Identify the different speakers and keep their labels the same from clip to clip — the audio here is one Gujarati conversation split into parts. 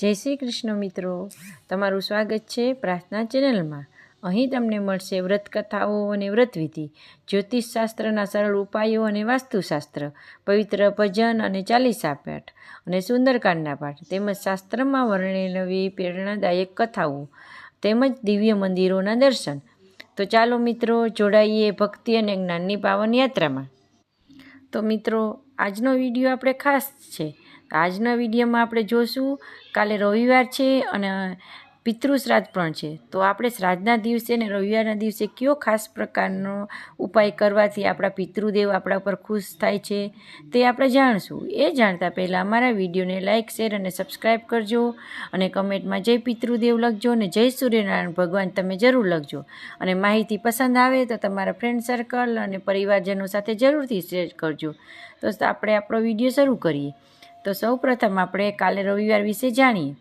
Speaker 1: જય શ્રી કૃષ્ણ મિત્રો. તમારું સ્વાગત છે પ્રાર્થના ચેનલમાં. અહીં તમને મળશે વ્રત કથાઓ અને વ્રતવિધિ, જ્યોતિષશાસ્ત્રના સરળ ઉપાયો અને વાસ્તુશાસ્ત્ર, પવિત્ર ભજન અને ચાલીસા પાઠ અને સુંદરકાંડના પાઠ તેમજ શાસ્ત્રમાં વર્ણેલવી પ્રેરણાદાયક કથાઓ તેમજ દિવ્ય મંદિરોના દર્શન. તો ચાલો મિત્રો જોડાઈએ ભક્તિ અને જ્ઞાનની પાવન યાત્રામાં. તો મિત્રો, આજનો વીડિયો આપણે ખાસ છે. આજના વિડીયોમાં આપણે જોશું, કાલે રવિવાર છે અને પિતૃ શ્રાદ્ધ પણ છે. તો આપણે શ્રાદ્ધના દિવસે અને રવિવારના દિવસે કયો ખાસ પ્રકારનો ઉપાય કરવાથી આપણા પિતૃદેવ આપણા પર ખુશ થાય છે તે આપણે જાણશું. એ જાણતા પહેલાં અમારા વિડીયોને લાઇક શેર અને સબસ્ક્રાઈબ કરજો અને કમેન્ટમાં જય પિતૃદેવ લખજો અને જય સૂર્યનારાયણ ભગવાન તમે જરૂર લખજો. અને માહિતી પસંદ આવે તો તમારા ફ્રેન્ડ સર્કલ અને પરિવારજનો સાથે જરૂરથી શેર કરજો. તો આપણે આપણો વીડિયો શરૂ કરીએ. તો સૌ પ્રથમ આપણે કાલે રવિવાર વિશે જાણીએ.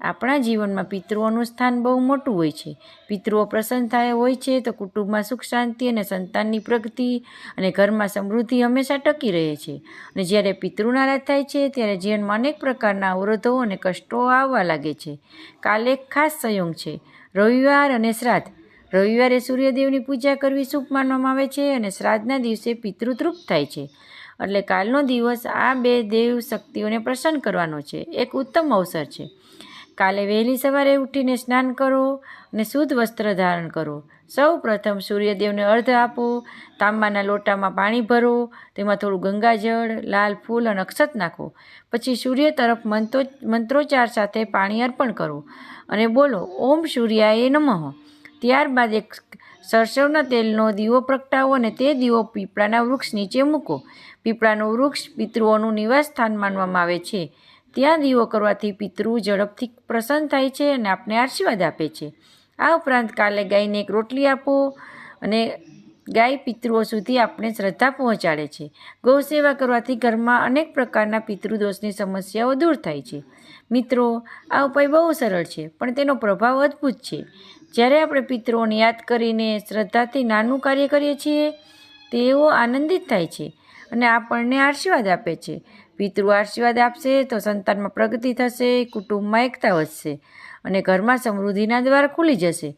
Speaker 1: આપણા જીવનમાં પિતૃઓનું સ્થાન બહુ મોટું હોય છે. પિતૃઓ પ્રસન્ન થાય હોય છે તો કુટુંબમાં સુખ, શાંતિ અને સંતાનની પ્રગતિ અને ઘરમાં સમૃદ્ધિ હંમેશા ટકી રહે છે. અને જ્યારે પિતૃ નારાજ થાય છે, ત્યારે જીવનમાં અનેક પ્રકારના અવરોધો અને કષ્ટો આવવા લાગે છે. કાલે એક ખાસ સંયોગ છે. રવિવાર અને શ્રાદ્ધ. રવિવારે સૂર્યદેવની પૂજા કરવી શુભ માનવામાં આવે છે અને શ્રાદ્ધના દિવસે પિતૃ તૃપ્ત થાય છે. એટલે કાલનો દિવસ આ બે દેવ શક્તિઓને પ્રસન્ન કરવાનો છે. એક ઉત્તમ અવસર છે. કાલે વહેલી સવારે ઉઠીને સ્નાન કરો અને શુદ્ધ વસ્ત્ર ધારણ કરો. સૌ પ્રથમ સૂર્યદેવને અર્ધ આપો, તાંબાના લોટામાં પાણી ભરો, તેમાં થોડું ગંગાજળ, લાલ ફૂલ અને અક્ષત નાખો. પછી સૂર્ય તરફ મંત્રો મંત્રોચ્ચાર સાથે પાણી અર્પણ કરો અને બોલો, ઓમ સૂર્યાય નમઃ. ત્યારબાદ એક સરસવના તેલનો દીવો પ્રગટાવો અને તે દીવો પીપળાના વૃક્ષ નીચે મૂકો. પીપળાનું વૃક્ષ પિતૃઓનું નિવાસ સ્થાન માનવામાં આવે છે. ત્યાં દીવો કરવાથી પિતૃ ઝડપથી પ્રસન્ન થાય છે અને આપને આશીર્વાદ આપે છે. આ ઉપરાંત કાલે ગાયને એક રોટલી આપો અને ગાય પિતૃઓ સુધી આપણે શ્રદ્ધા પહોંચાડે છે. ગૌ સેવા કરવાથી ઘરમાં અનેક પ્રકારના પિતૃદોષની સમસ્યાઓ દૂર થાય છે. મિત્રો, આ ઉપાય બહુ સરળ છે, પણ તેનો પ્રભાવ અદ્ભુત છે. જ્યારે આપણે પિતૃઓને યાદ કરીને શ્રદ્ધાથી નાનું કાર્ય કરીએ છીએ, તેઓ આનંદિત થાય છે અને આપણને આશીર્વાદ આપે છે. પિતૃ આશીર્વાદ આપશે તો સંતાનમાં પ્રગતિ થશે, કુટુંબમાં એકતા વધશે અને ઘરમાં સમૃદ્ધિના દ્વાર ખુલી જશે.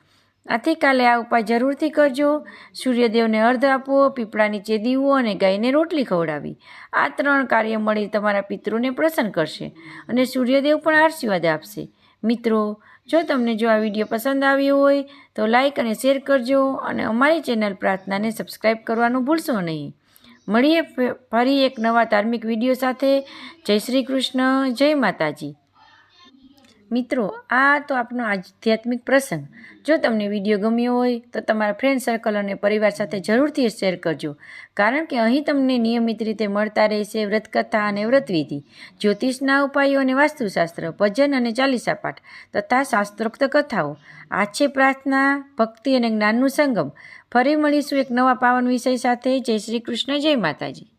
Speaker 1: આથી કાલે આ ઉપાય જરૂરથી કરજો. સૂર્યદેવને અર્ધ આપવો પીપળાની ચેદીવો અને ગાયને રોટલી ખવડાવી. આ ત્રણ કાર્ય મળી તમારા પિતૃને પ્રસન્ન કરશે અને સૂર્યદેવ પણ આશીર્વાદ આપશે. મિત્રો જો તમને જો આ વીડિયો પસંદ આવ્યો હોય, તો લાઈક અને શેર કરજો અને અમારી ચેનલ પ્રાર્થનાને સબસ્ક્રાઈબ કરવાનું ભૂલશો નહીં. મળીએ ફરી એક નવા ધાર્મિક વીડિયો સાથે. જય શ્રી કૃષ્ણ, જય માતાજી. મિત્રો, આ તો આપનો આધ્યાત્મિક પ્રસંગ. જો તમને વીડિયો ગમ્યો હોય, તો તમારા ફ્રેન્ડ સર્કલ અને પરિવાર સાથે જરૂરથી શેર કરજો. કારણ કે અહીં તમને નિયમિત રીતે મળતા રહેશે વ્રતકથા અને વ્રતવિધિ, જ્યોતિષના ઉપાયો અને વાસ્તુશાસ્ત્ર, ભજન અને ચાલીસા પાઠ, તથા શાસ્ત્રોક્ત કથાઓ. આ છે પ્રાર્થના, ભક્તિ અને જ્ઞાનનું સંગમ. ફરી મળીશું એક નવા પાવન વિષય સાથે. જય શ્રી કૃષ્ણ, જય માતાજી.